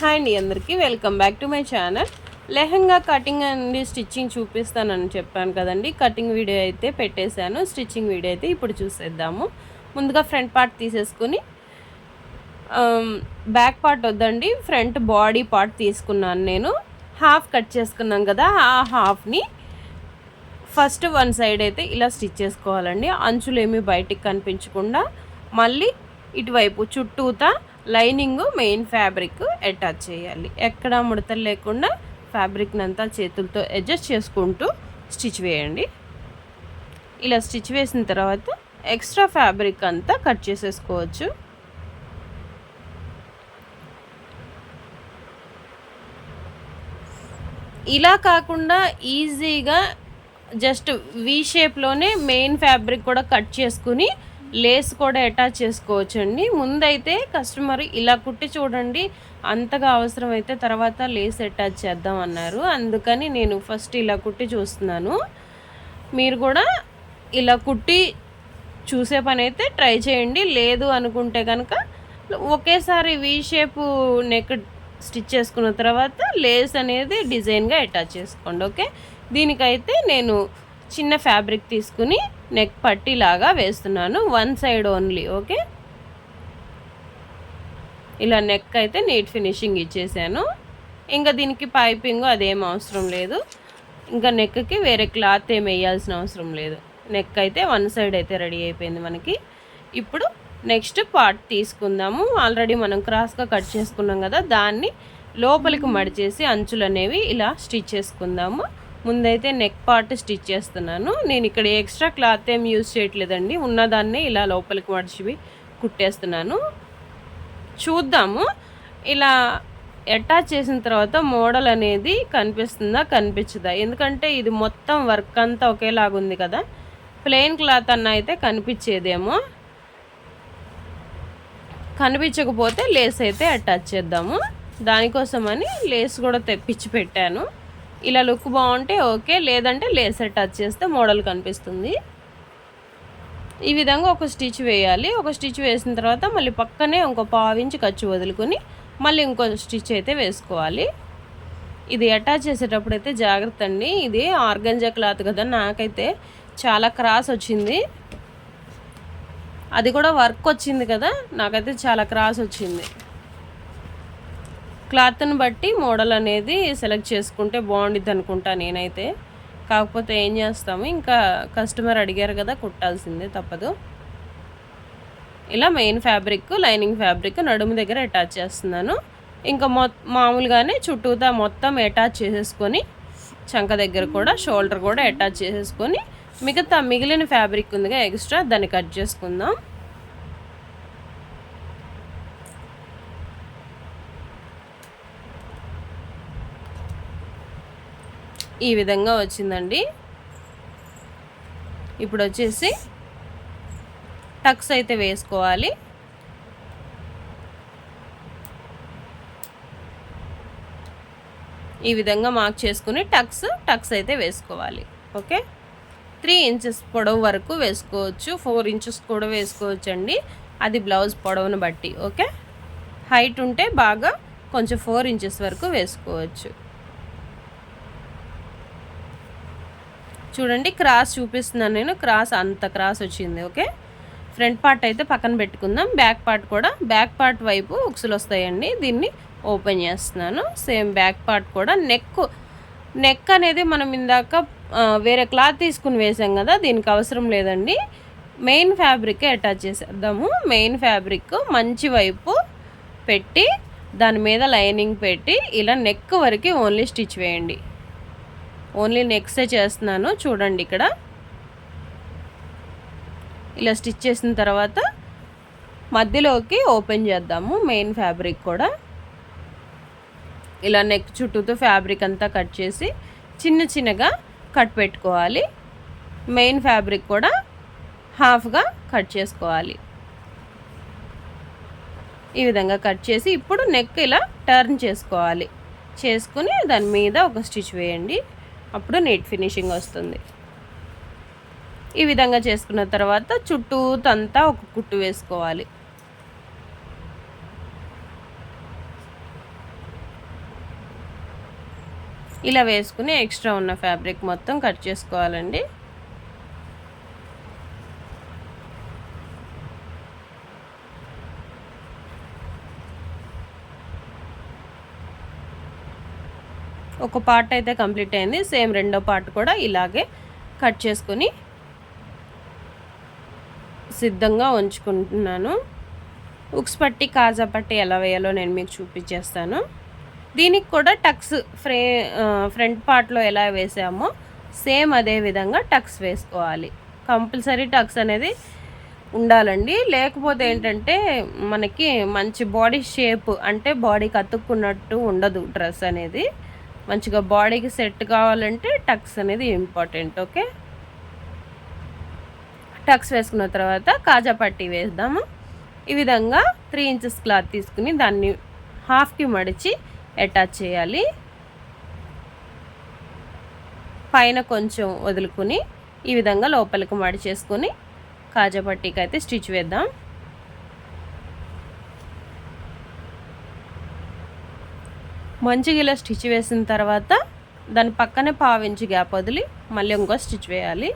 Hi అండి అందరికీ. Welcome back to my channel lehenga cutting and stitching చూపిస్తానని చెప్పాను కదండి. కటింగ్ వీడియో అయితే పెట్టేశాను. స్టిచ్చింగ్ వీడియో అయితే ఇప్పుడు చూసేద్దాము. ముందుగా ఫ్రంట్ పార్ట్ తీసేసుకుని బ్యాక్ పార్ట్ వద్దండి. ఫ్రంట్ బాడీ పార్ట్ తీసుకున్నాను నేను. హాఫ్ కట్ చేసుకున్నాం కదా ఆ హాఫ్ని ఫస్ట్ వన్ సైడ్ అయితే ఇలా స్టిచ్ చేసుకోవాలండి. అంచులు ఏమీ బయటికి కనిపించకుండా మళ్ళీ ఇటువైపు చుట్టూతా లైనింగ్ మెయిన్ ఫ్యాబ్రిక్ అటాచ్ చేయాలి. ఎక్కడ ముడతలు లేకుండా ఫ్యాబ్రిక్ని అంతా చేతులతో అడ్జస్ట్ చేసుకుంటూ స్టిచ్ వేయండి. ఇలా స్టిచ్ వేసిన తర్వాత ఎక్స్ట్రా ఫ్యాబ్రిక్ అంతా కట్ చేసేసుకోవచ్చు. ఇలా కాకుండా ఈజీగా జస్ట్ వీ షేప్లోనే మెయిన్ ఫ్యాబ్రిక్ కూడా కట్ చేసుకుని లేస్ కూడా అటాచ్ చేసుకోవచ్చండి. ముందైతే కస్టమర్ ఇలా కుట్టి చూడండి అంతగా అవసరం అయితే తర్వాత లేస్ అటాచ్ చేద్దాం అన్నారు అందుకని నేను ఫస్ట్ ఇలా కుట్టి చూస్తున్నాను. మీరు కూడా ఇలా కుట్టి చూసే పని అయితే ట్రై చేయండి. లేదు అనుకుంటే కనుక ఒకేసారి వీ షేప్ నెక్ స్టిచ్ చేసుకున్న తర్వాత లేస్ అనేది డిజైన్గా అటాచ్ చేసుకోండి ఓకే? దీనికైతే నేను చిన్న ఫ్యాబ్రిక్ తీసుకుని నెక్ పట్టిలాగా వేస్తున్నాను వన్ సైడ్ ఓన్లీ ఓకే ఇలా నెక్ అయితే నీట్ ఫినిషింగ్ ఇచ్చేసాను. ఇంకా దీనికి పైపింగ్ అదేం అవసరం లేదు. ఇంకా నెక్కి వేరే క్లాత్ ఏం వేయాల్సిన అవసరం లేదు. నెక్ అయితే వన్ సైడ్ అయితే రెడీ అయిపోయింది మనకి. ఇప్పుడు నెక్స్ట్ పార్ట్ తీసుకుందాము. ఆల్రెడీ మనం క్రాస్గా కట్ చేసుకున్నాం కదా దాన్ని లోపలికి మడిచేసి అంచులు అనేవి ఇలా స్టిచ్ చేసుకుందాము. ముందైతే నెక్ పార్ట్ స్టిచ్ చేస్తున్నాను. నేను ఇక్కడ ఎక్స్ట్రా క్లాత్ ఏం యూజ్ చేయట్లేదండి. ఉన్నదాన్నే ఇలా లోపలికి మడిచివి కుట్టేస్తున్నాను. చూద్దాము. ఇలా అటాచ్ చేసిన తర్వాత మోడల్ అనేది కనిపిస్తుందా? కనిపించదా? ఎందుకంటే ఇది మొత్తం వర్క్ అంతా ఒకేలాగా ఉంది కదా. ప్లెయిన్ క్లాత్ అన్న అయితే కనిపించేదేమో. కనిపించకపోతే లేస్ అయితే అటాచ్ చేద్దాము. దానికోసమని లేస్ కూడా తెప్పించి పెట్టాను. ఇలా లుక్ బాగుంటే ఓకే లేదంటే లేస్ అటాచ్ చేస్తే మోడల్ కనిపిస్తుంది. ఈ విధంగా ఒక స్టిచ్ వేయాలి. ఒక స్టిచ్ వేసిన తర్వాత మళ్ళీ పక్కనే ఇంకో పావించి ఖర్చు వదులుకొని మళ్ళీ ఇంకో స్టిచ్ అయితే వేసుకోవాలి. ఇది అటాచ్ చేసేటప్పుడు అయితే జాగ్రత్త అండి. ఇది ఆర్గంజా క్లాత్ కదా నాకైతే చాలా క్రాస్ వచ్చింది. అది కూడా వర్క్ వచ్చింది కదా నాకైతే చాలా క్రాస్ వచ్చింది. క్లాత్ని బట్టి మోడల్ అనేది సెలెక్ట్ చేసుకుంటే బాగుండిద్ది అనుకుంటా నేనైతే. కాకపోతే ఏం చేస్తాము ఇంకా కస్టమర్ అడిగారు కదా కుట్టాల్సిందే తప్పదు. ఇలా మెయిన్ ఫ్యాబ్రిక్ లైనింగ్ ఫ్యాబ్రిక్ నడుము దగ్గర అటాచ్ చేస్తున్నాను. ఇంకా మొ మామూలుగానే చుట్టూతా మొత్తం అటాచ్ చేసేసుకొని చంక దగ్గర కూడా షోల్డర్ కూడా అటాచ్ చేసేసుకొని మిగతా మిగిలిన ఫ్యాబ్రిక్ ఉందిగా ఎక్స్ట్రా దాన్ని కట్ చేసుకుందాం. ఈ విధంగా వచ్చిందండి. ఇప్పుడు వచ్చేసి టక్స్ అయితే వేసుకోవాలి. ఈ విధంగా మార్క్ చేసుకుని టక్స్ టక్స్ అయితే వేసుకోవాలి. ఓకే? త్రీ ఇంచెస్ పొడవు వరకు వేసుకోవచ్చు. ఫోర్ ఇంచెస్ కూడా వేసుకోవచ్చు అండి అది బ్లౌజ్ పొడవును బట్టి. ఓకే? హైట్ ఉంటే బాగా కొంచెం ఫోర్ ఇంచెస్ వరకు వేసుకోవచ్చు. చూడండి క్రాస్ చూపిస్తున్నాను నేను. క్రాస్ అంత క్రాస్ వచ్చింది ఓకే? ఫ్రంట్ పార్ట్ అయితే పక్కన పెట్టుకుందాం. బ్యాక్ పార్ట్ కూడా బ్యాక్ పార్ట్ వైపు ఉక్సులు వస్తాయండి. దీన్ని ఓపెన్ చేస్తున్నాను. సేమ్ బ్యాక్ పార్ట్ కూడా. నెక్ నెక్ అనేది మనం ఇందాక వేరే క్లాత్ తీసుకుని వేసాం కదా దీనికి అవసరం లేదండి. మెయిన్ ఫ్యాబ్రిక్ అటాచ్ చేసేద్దాము. మెయిన్ ఫ్యాబ్రిక్ మంచి వైపు పెట్టి దాని మీద లైనింగ్ పెట్టి ఇలా నెక్ వరకు ఓన్లీ స్టిచ్ వేయండి. ఓన్లీ నెక్సే చేస్తున్నాను. చూడండి ఇక్కడ. ఇలా స్టిచ్ చేసిన తర్వాత మధ్యలోకి ఓపెన్ చేద్దాము మెయిన్ ఫ్యాబ్రిక్ కూడా. ఇలా నెక్ చుట్టూతో ఫ్యాబ్రిక్ అంతా కట్ చేసి చిన్న చిన్నగా కట్ పెట్టుకోవాలి. మెయిన్ ఫ్యాబ్రిక్ కూడా హాఫ్గా కట్ చేసుకోవాలి. ఈ విధంగా కట్ చేసి ఇప్పుడు నెక్ ఇలా టర్న్ చేసుకోవాలి. చేసుకుని దాని మీద ఒక స్టిచ్ వేయండి. అప్పుడు నీట్ ఫినిషింగ్ వస్తుంది. ఈ విధంగా చేసుకున్న తర్వాత చుట్టూ తంతా ఒక కుట్టు వేసుకోవాలి. ఇలా వేసుకుని ఎక్స్ట్రా ఉన్న ఫ్యాబ్రిక్ మొత్తం కట్ చేసుకోవాలండి. ఒక పార్ట్ అయితే కంప్లీట్ అయింది. సేమ్ రెండో పార్ట్ కూడా ఇలాగే కట్ చేసుకొని సిద్ధంగా ఉంచుకుంటున్నాను. ఉక్స్ పట్టి కాజా పట్టి ఎలా వేయాలో నేను మీకు చూపించేస్తాను. దీనికి కూడా టక్స్ ఫ్రే ఫ్రంట్ పార్ట్లో ఎలా వేసామో సేమ్ అదే విధంగా టక్స్ వేసుకోవాలి. కంపల్సరీ టక్స్ అనేది ఉండాలండి. లేకపోతే ఏంటంటే మనకి మంచి బాడీ షేప్ అంటే బాడీకి అతుక్కున్నట్టు ఉండదు డ్రెస్ అనేది. మంచిగా బాడీకి సెట్ కావాలంటే టక్స్ అనేది ఇంపార్టెంట్ ఓకే? టక్స్ వేసుకున్న తర్వాత కాజా పట్టీ వేద్దాము. ఈ విధంగా త్రీ ఇంచెస్ క్లాత్ తీసుకుని దాన్ని హాఫ్కి మడిచి అటాచ్ చేయాలి. పైన కొంచెం వదులుకుని ఈ విధంగా లోపలికి మడిచేసుకొని కాజా పట్టీకి అయితే స్టిచ్ వేద్దాం. మంచిగా ఇలా స్టిచ్ వేసిన తర్వాత దాని పక్కనే పావించి గ్యాప్ వదిలి మళ్ళీ ఇంకో స్టిచ్ వేయాలి.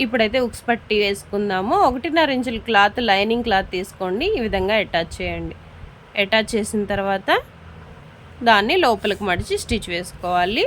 ఇప్పుడైతే ఉక్స్ పట్టి వేసుకుందాము. ఒకటిన్నర ఇంచుల క్లాత్ లైనింగ్ క్లాత్ తీసుకోండి. ఈ విధంగా అటాచ్ చేయండి. అటాచ్ చేసిన తర్వాత దాన్ని లోపలికి మడిచి స్టిచ్ వేసుకోవాలి.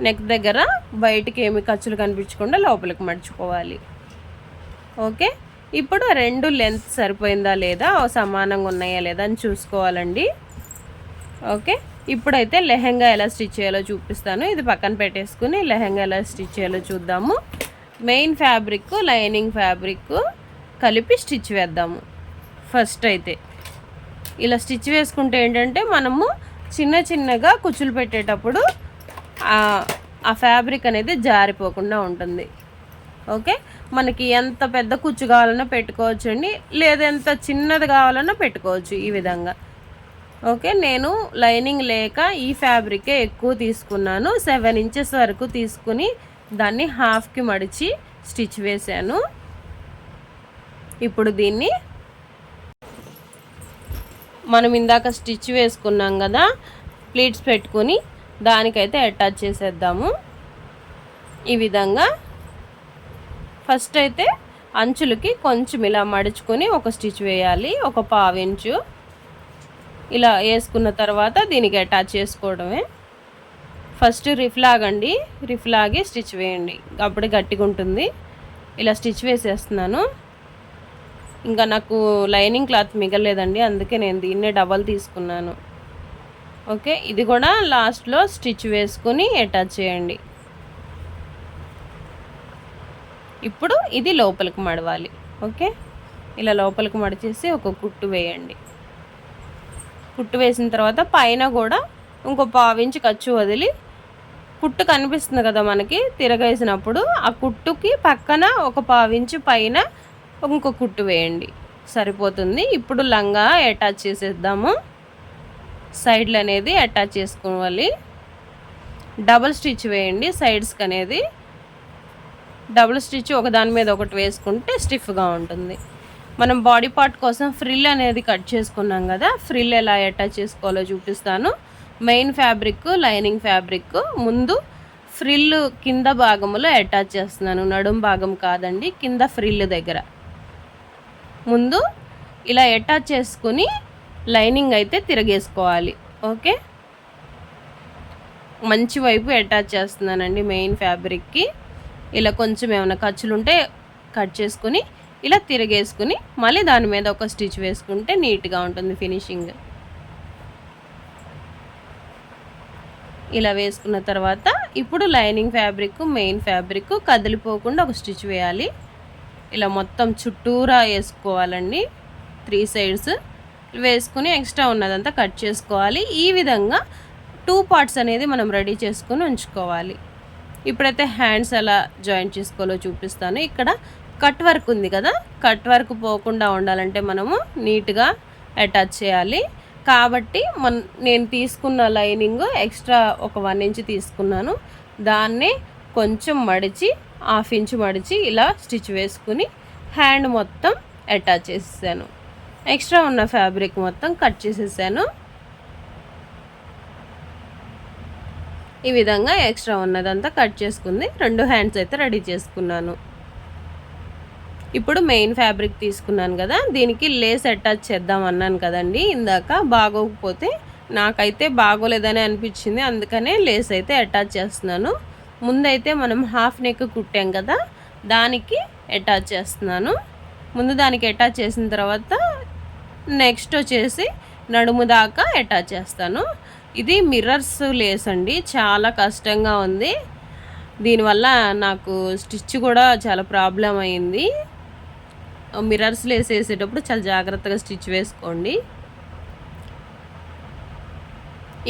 నెక్ దగ్గర బయటికి ఏమి ఖర్చులు కనిపించకుండా లోపలికి మడుచుకోవాలి. ఓకే? ఇప్పుడు రెండు లెంత్ సరిపోయిందా లేదా? సమానంగా ఉన్నాయా లేదా అని చూసుకోవాలండి. ఓకే? ఇప్పుడైతే లెహెంగా ఎలా స్టిచ్ చేయాలో చూపిస్తాను. ఇది పక్కన పెట్టేసుకుని లెహెంగా ఎలా స్టిచ్ చేయాలో చూద్దాము. మెయిన్ ఫ్యాబ్రిక్ లైనింగ్ ఫ్యాబ్రిక్ కలిపి స్టిచ్ వేద్దాము. ఫస్ట్ అయితే ఇలా స్టిచ్ వేసుకుంటే ఏంటంటే మనము చిన్న చిన్నగా కుచ్చులు పెట్టేటప్పుడు ఆ ఫ్యాబ్రిక్ అనేది జారిపోకుండా ఉంటుంది. ఓకే? మనకి ఎంత పెద్ద కుచ్చు కావాలన్నా పెట్టుకోవచ్చు అండి. లేదా ఎంత చిన్నది కావాలన్నా పెట్టుకోవచ్చు ఈ విధంగా. ఓకే నేను లైనింగ్ లేక ఈ ఫ్యాబ్రికే ఎక్కువ తీసుకున్నాను. సెవెన్ ఇంచెస్ వరకు తీసుకుని దాన్ని హాఫ్కి మడిచి స్టిచ్ వేశాను. ఇప్పుడు దీన్ని మనం ఇందాక స్టిచ్ వేసుకున్నాం కదా ప్లీట్స్ పెట్టుకొని దానికైతే అటాచ్ చేసేద్దాము. ఈ విధంగా ఫస్ట్ అయితే అంచులకి కొంచెం ఇలా మడుచుకొని ఒక స్టిచ్ వేయాలి ఒక పావించు ఇలా వేసుకున్న తర్వాత దీనికి అటాచ్ చేసుకోవడమే. ఫస్ట్ రిఫ్ లాగండి రిఫ్ లాగి స్టిచ్ వేయండి. అప్పుడే గట్టిగా ఉంటుంది. ఇలా స్టిచ్ వేసేస్తున్నాను. ఇంకా నాకు లైనింగ్ క్లాత్ మిగలేదండి అందుకే నేను దీన్నే డబల్ తీసుకున్నాను. ఓకే ఇది కూడా లాస్ట్లో స్టిచ్ వేసుకుని అటాచ్ చేయండి. ఇప్పుడు ఇది లోపలికి మడవాలి. ఓకే? ఇలా లోపలికి మడిచేసి ఒక కుట్టు వేయండి. కుట్టు వేసిన తర్వాత పైన కూడా ఇంకో పావించి ఖర్చు వదిలి కుట్టు కనిపిస్తుంది కదా మనకి తిరగేసినప్పుడు ఆ కుట్టుకి పక్కన ఒక పావించి పైన ఇంకో కుట్టు వేయండి. సరిపోతుంది. ఇప్పుడు లంగా అటాచ్ చేసేద్దాము. సైడ్లు అనేది అటాచ్ చేసుకోవాలి. డబల్ స్టిచ్ వేయండి సైడ్స్కి అనేది డబుల్ స్టిచ్ ఒకదాని మీద ఒకటి వేసుకుంటే స్టిఫ్గా ఉంటుంది. మనం బాడీ పార్ట్ కోసం ఫ్రిల్ అనేది కట్ చేసుకున్నాం కదా ఫ్రిల్ ఎలా అటాచ్ చేసుకోవాలో చూపిస్తాను. మెయిన్ ఫ్యాబ్రిక్ లైనింగ్ ఫ్యాబ్రిక్ ముందు ఫ్రిల్ కింద భాగంలో అటాచ్ చేస్తున్నాను. నడుం భాగం కాదండి కింద ఫ్రిల్ దగ్గర. ముందు ఇలా అటాచ్ చేసుకుని లైనింగ్ అయితే తిరగేసుకోవాలి. ఓకే? మంచి వైపు అటాచ్ చేస్తున్నానండి మెయిన్ ఫ్యాబ్రిక్కి. ఇలా కొంచెం ఏమైనా ఖర్చులు ఉంటే కట్ చేసుకుని ఇలా తిరగేసుకుని మళ్ళీ దాని మీద ఒక స్టిచ్ వేసుకుంటే నీట్గా ఉంటుంది ఫినిషింగ్. ఇలా వేసుకున్న తర్వాత ఇప్పుడు లైనింగ్ ఫ్యాబ్రిక్ మెయిన్ ఫ్యాబ్రిక్ కదిలిపోకుండా ఒక స్టిచ్ వేయాలి. ఇలా మొత్తం చుట్టూరా వేసుకోవాలండి. త్రీ సైడ్స్ వేసుకుని ఎక్స్ట్రా ఉన్నదంతా కట్ చేసుకోవాలి. ఈ విధంగా టూ పార్ట్స్ అనేది మనం రెడీ చేసుకుని ఉంచుకోవాలి. ఇప్పుడైతే హ్యాండ్స్ ఎలా జాయిన్ చేసుకోవాలో చూపిస్తాను. ఇక్కడ కట్ వర్క్ ఉంది కదా కట్ వర్క్ పోకుండా ఉండాలంటే మనము నీట్గా అటాచ్ చేయాలి. కాబట్టి మన నేను తీసుకున్న లైనింగ్ ఎక్స్ట్రా ఒక వన్ ఇంచ్ తీసుకున్నాను. దాన్ని కొంచెం మడిచి హాఫ్ ఇంచ్ మడిచి ఇలా స్టిచ్ వేసుకుని హ్యాండ్ మొత్తం అటాచ్ చేసేసాను. ఎక్స్ట్రా ఉన్న ఫ్యాబ్రిక్ మొత్తం కట్ చేసేసాను. ఈ విధంగా ఎక్స్ట్రా ఉన్నదంతా కట్ చేసుకుంది. రెండు హ్యాండ్స్ అయితే రెడీ చేసుకున్నాను. ఇప్పుడు మెయిన్ ఫ్యాబ్రిక్ తీసుకున్నాను కదా దీనికి లేస్ అటాచ్ చేద్దాం అన్నాను కదండి. ఇందాక బాగోకపోతే నాకైతే బాగోలేదని అనిపించింది అందుకనే లేస్ అయితే అటాచ్ చేస్తున్నాను. ముందైతే మనం హాఫ్ నెక్ కుట్టాం కదా దానికి అటాచ్ చేస్తున్నాను. ముందు దానికి అటాచ్ చేసిన తర్వాత నెక్స్ట్ వచ్చేసి నడుము దాకా అటాచ్ చేస్తాను. ఇది మిర్రర్స్ లేస్ అండి. చాలా కష్టంగా ఉంది. దీనివల్ల నాకు స్టిచ్ కూడా చాలా ప్రాబ్లం అయింది. మిర్రర్స్ లేస్ వేసేటప్పుడు చాలా జాగ్రత్తగా స్టిచ్ వేసుకోండి.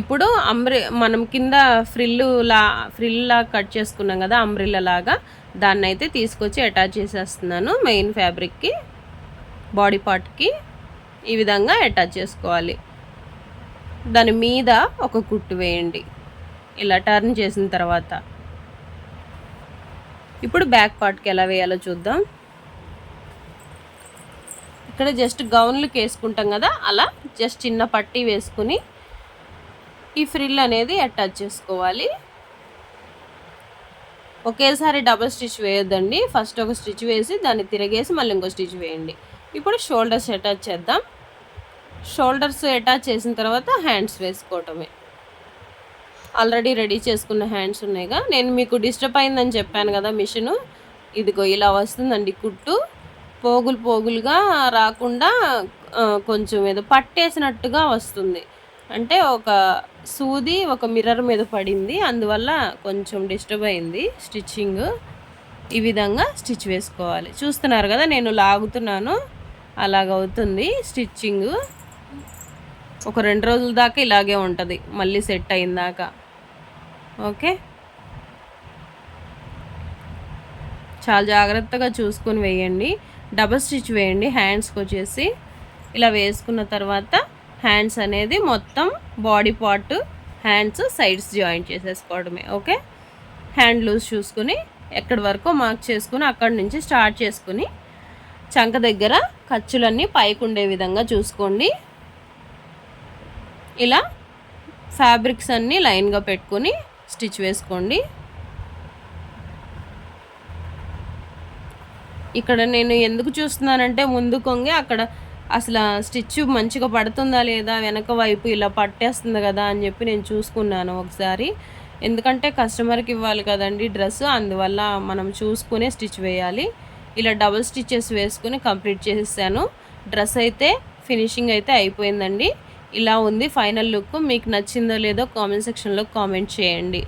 ఇప్పుడు అంబ్రి మనం కింద ఫ్రిల్లు లా ఫ్రిల్లా కట్ చేసుకున్నాం కదా అంబ్రిల్లా లాగా దాన్ని అయితే తీసుకొచ్చి అటాచ్ చేసేస్తున్నాను మెయిన్ ఫ్యాబ్రిక్కి బాడీ పార్ట్కి ఈ విధంగా అటాచ్ చేసుకోవాలి. దాని మీద ఒక కుట్టు వేయండి. ఇలా టర్న్ చేసిన తర్వాత. ఇప్పుడు బ్యాక్ పార్ట్కి ఎలా వేయాలో చూద్దాం. ఇక్కడ జస్ట్ గౌన్లకి వేసుకుంటాం కదా అలా జస్ట్ చిన్న పట్టీ వేసుకుని ఈ ఫ్రిల్ అనేది అటాచ్ చేసుకోవాలి. ఒకేసారి డబుల్ స్టిచ్ వేయొద్దండి. ఫస్ట్ ఒక స్టిచ్ వేసి దాన్ని తిరిగేసి మళ్ళీ ఇంకో స్టిచ్ వేయండి. ఇప్పుడు షోల్డర్స్ అటాచ్ చేద్దాం. షోల్డర్స్ అటాచ్ చేసిన తర్వాత హ్యాండ్స్ వేసుకోవటమే. ఆల్రెడీ రెడీ చేసుకున్న హ్యాండ్స్ ఉన్నాయిగా. నేను మీకు డిస్టర్బ్ అయిందని చెప్పాను కదా మిషను. ఇదిగో ఇలా వస్తుందండి కుట్టు. పోగులు పోగులుగా రాకుండా కొంచెం ఏదో పట్టేసినట్టుగా వస్తుంది. అంటే ఒక సూది ఒక మిర్రర్ మీద పడింది. అందువల్ల కొంచెం డిస్టర్బ్ అయింది స్టిచ్చింగ్. ఈ విధంగా స్టిచ్ వేసుకోవాలి. చూస్తున్నారు కదా నేను లాగుతున్నాను. అలాగవుతుంది స్టిచ్చింగ్. ఒక రెండు రోజుల దాకా ఇలాగే ఉంటుంది. మళ్ళీ సెట్ అయిన దాకా. ఓకే? చాలా జాగ్రత్తగా చూసుకొని వేయండి. డబల్ స్టిచ్ వేయండి. హ్యాండ్స్కి వచ్చేసి ఇలా వేసుకున్న తర్వాత హ్యాండ్స్ అనేది మొత్తం body part hands sides joint చేసేసుకోవడమే. ఓకే? హ్యాండ్ లూజ్ చూసుకుని ఎక్కడి వరకు మార్క్ చేసుకుని అక్కడి నుంచి స్టార్ట్ చేసుకుని చంక దగ్గర ఖర్చులన్నీ పైకి ఉండే విధంగా చూసుకోండి. ఇలా ఫ్యాబ్రిక్స్ అన్నీ లైన్గా పెట్టుకొని స్టిచ్ వేసుకోండి. ఇక్కడ నేను ఎందుకు చూస్తున్నానంటే ముందు కొంగి అక్కడ అసలు స్టిచ్ మంచిగా పడుతుందా లేదా వెనక వైపు ఇలా పట్టేస్తుంది కదా అని చెప్పి నేను చూసుకున్నాను ఒకసారి. ఎందుకంటే కస్టమర్కి ఇవ్వాలి కదండి డ్రెస్ అందువల్ల మనం చూసుకునే స్టిచ్ వేయాలి. ఇలా డబుల్ స్టిచ్చెస్ వేసుకుని కంప్లీట్ చేసేసాను. డ్రెస్ అయితే ఫినిషింగ్ అయితే అయిపోయిందండి. ఇలా ఉంది. ఫైనల్ లుక్ మీకు నచ్చిందో లేదో కామెంట్ సెక్షన్లో కామెంట్ చేయండి.